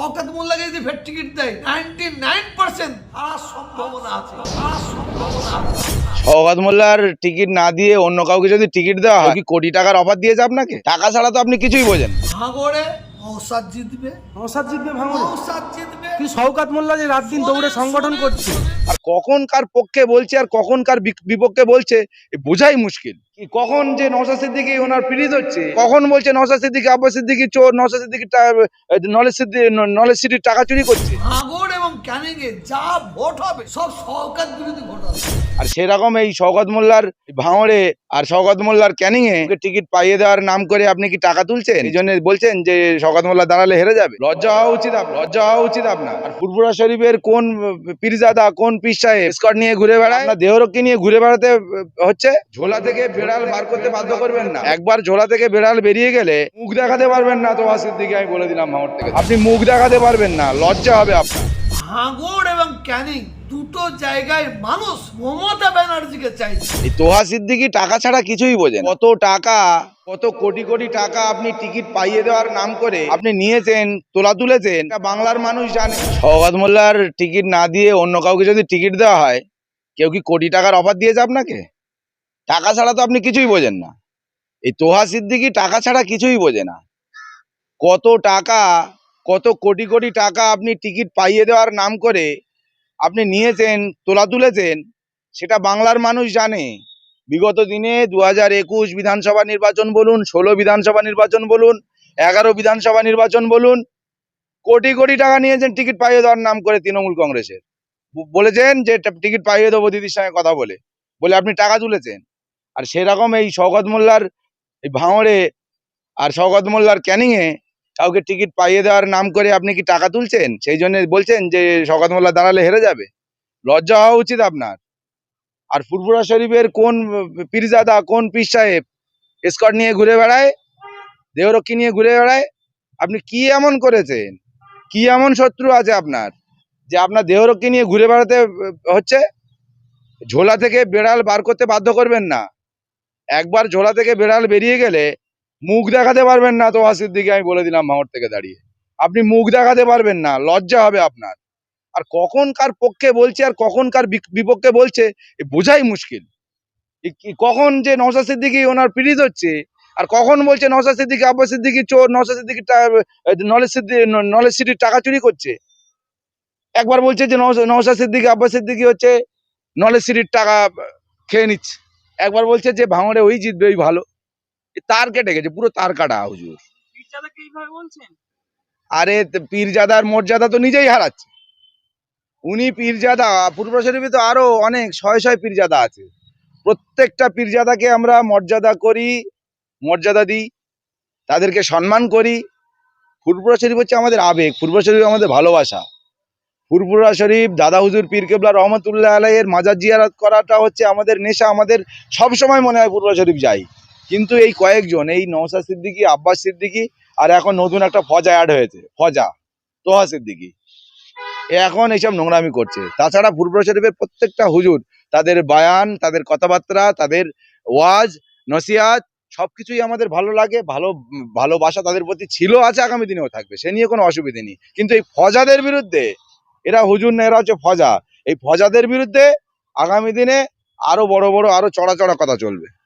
শওকত মোল্লাকে যদি ফের টিকিট দেয়। নাইনটি নাইন পার্সেন্ট আর সম্ভাবনা আছে। আর সম্ভাবনা আছে। সৌগত মোল্লার টিকিট না দিয়ে অন্য কাউকে যদি টিকিট দেওয়া হয় কি কোটি টাকার অফার দিয়েছে আপনাকে? টাকা ছাড়া তো আপনি কিছুই বোঝেন না। ভাঙড়ে নৌসাদ জিতবে। নসাদ জিতবে ভাঙড়ে? নৌসাদ জিতবে। কি শওকাত মোল্লা যে রাত দিন দৌড়ে সংগঠন করছে? আর কখন কার পক্ষে বলছে আর কখন কার বিপক্ষে বলছে এ বোঝাই মুশকিল। কখন যে নওশাদ সিদ্দিকি ওনার পীড়িত হচ্ছে কখন বলছে নওশাদ সিদ্দিকি আব্বাস সিদ্দিকি চোর নওশাদ সিদ্দিকি নলেজ সিদ্দিকি নলেজ সিটির টাকা চুরি করছে। ক্যানিংয়ে যা ভোট হবে সব সরকার বিরোধী ভোট হবে। আর সেরকম এই শওকত মোল্লার ভাঙড়ে আর শওকত মোল্লার ক্যানিং এ টিকিট পাইয়ে দেওয়ার নাম করে আপনি কি টাকা তুলছেন? এই জন্য বলছেন যে শওকত মোল্লা দাঁড়ালে হেরে যাবে। লজ্জা হওয়া উচিত আপনার লজ্জা হওয়া উচিত আপনার। আর ফুরফুরা শরীফের কোন পীরজাদা কোন পীর সাহেব স্কট নিয়ে ঘুরে বেড়ায়? আপনার দেহরক্ষী নিয়ে ঘুরে বেড়াতে হচ্ছে? ঝোলা থেকে বেড়াল বার করতে বাধ্য করবেন না। একবার ঝোলা থেকে বেড়াল বেরিয়ে গেলে মুখ দেখাতে পারবেন না তো ওয়াসির দিকে আমি বলে দিলাম ভাঙড় থেকে। আপনি মুখ দেখাতে পারবেন না লজ্জা হবে আপনার। ভাঙড় এবং ক্যানিং দুটো জায়গায় মানুষ মমতা ব্যানার্জিকে চাইছে। এই তোহা সিদ্দিকি টাকা ছাড়া কিছুই বোঝেন কত টাকা কত কোটি কোটি টাকা আপনি টিকিট পাইয়ে দেওয়ার নাম করে আপনি নিয়েছেন তোলা তুলেছেন এটা বাংলার মানুষ জানে। সৌগত মোল্লার টিকিট না দিয়ে অন্য কাউকে যদি টিকিট দেওয়া হয় কেউ কি কোটি টাকার অফার দিয়েছে আপনাকে? টাকা ছাড়া তো আপনি কিছুই বোঝেন না। এই তোহা সিদ্দিকি টাকা ছাড়া কিছুই বোঝে না। কত টাকা কত কোটি কোটি টাকা আপনি টিকিট পাইয়ে দেওয়ার নাম করে আপনি নিয়েছেন, তোলা তুলেছেন, সেটা বাংলার মানুষ জানে। বিগত দিনে দু হাজার একুশ বিধানসভা নির্বাচন বলুন, ষোলো বিধানসভা নির্বাচন বলুন, এগারো বিধানসভা নির্বাচন বলুন, কোটি কোটি টাকা নিয়েছেন টিকিট পাইয়ে দেওয়ার নাম করে তৃণমূল কংগ্রেসের। বলেছেন যে টিকিট পাইয়ে দেবো দিদির সঙ্গে কথা বলে। বলে আপনি টাকা তুলেছেন। আর সেরকম এই শওকত মোল্লার এই ভাঙড়ে আর শওকত মোল্লার ক্যানিংয়ে কাউকে টিকিট পাইয়ে দেওয়ার নাম করে আপনি কি টাকা তুলছেন? সেই জন্য বলছেন যে শওকত মোল্লা দাঁড়ালে হেরে যাবে। লজ্জা হওয়া উচিত আপনার। আর ফুরফুরা শরীফের কোন পীরজাদা, কোন পীর সাহেব স্কট নিয়ে ঘুরে বেড়ায়? দেহরক্ষী নিয়ে ঘুরে বেড়ায়? আপনি কি এমন করেছেন? কি এমন শত্রু আছে আপনার যে আপনার দেহরক্ষী নিয়ে ঘুরে বেড়াতে হচ্ছে? ঝোলা থেকে বেড়াল বার করতে বাধ্য করবেন না। একবার ঝোলা থেকে বেড়াল বেরিয়ে গেলে মুখ দেখাতে পারবেন না তো ওয়াসির দিকে আমি বলে দিলাম ভাঙর থেকে দাঁড়িয়ে। আপনি মুখ দেখাতে পারবেন না, লজ্জা হবে আপনার। আর কখন কার পক্ষে বলছে আর কখন কার বিপক্ষে বলছে বোঝাই মুশকিল। কখন যে নওশাদ সিদ্দিকি ওনার পীড়িত হচ্ছে, আর কখন বলছে নওশাদ সিদ্দিকি, আব্বাস সিদ্দিকি, চোর, নওশাদ সিদ্দিকি নলেজ সিদ্দিকি নলেজ সিটির টাকা চুরি করছে। একবার বলছে যে নওশ- সিদ্দিকি, আব্বাস সিদ্দিকি হচ্ছে নলেজ সিটির টাকা খেয়ে নিচ্ছে। একবার বলছে যে ভাঙড়ে ওই জিতবে ওই ভালো। তার কেটে গেছে পুরো তার কাটা হুজুর। আরে ত- পীরজাদার মর্যাদা তো নিজেই হারাচ্ছে। উনি পীরজাদা পূর্ব শরীফে তো আরও অনেক শয় শয় পীরজাদা আছে। প্রত্যেকটা পীরজাদাকে আমরা মর্যাদা করি মর্যাদা দিই তাদেরকে সম্মান করি। ফুরপুরা শরীফ হচ্ছে আমাদের আবেগ ফুরপুরা শরীফ আমাদের ভালোবাসা। ফুরপুরা শরীফ দাদা হুজুর পীর কেবলা রহমতুল্লাহ আলাইয়ের মাজার জিয়ারত করাটা হচ্ছে আমাদের নেশা আমাদের সব সময় মনে হয় ফুরপুরা শরীফ যাই। কিন্তু এই কয়েকজন, এই নওশাদ সিদ্দিকী, আব্বাস সিদ্দিকী আর এখন নতুন একটা ফজা অ্যাড হয়েছে, ফজা, তোহা সিদ্দিকী। এখন এইসব নোংরামি করছে। তাছাড়া ফুরপুরা শরীফের প্রত্যেকটা হুজুর, তাদের বায়ান, তাদের কথাবার্তা, তাদের ওয়াজ, নসিহাত, সবকিছুই আমাদের ভালো লাগে, ভালো ভালোবাসা তাদের প্রতি ছিল, আছে, আগামী দিনেও থাকবে। সে নিয়ে কোনো অসুবিধে নেই। কিন্তু এই ফজাদের বিরুদ্ধে, এরা হুজুর না, এরা হচ্ছে ফজা। এই ফজাদের বিরুদ্ধে আগামী দিনে আরও বড় বড়, আরও চড়া চড়া কথা চলবে।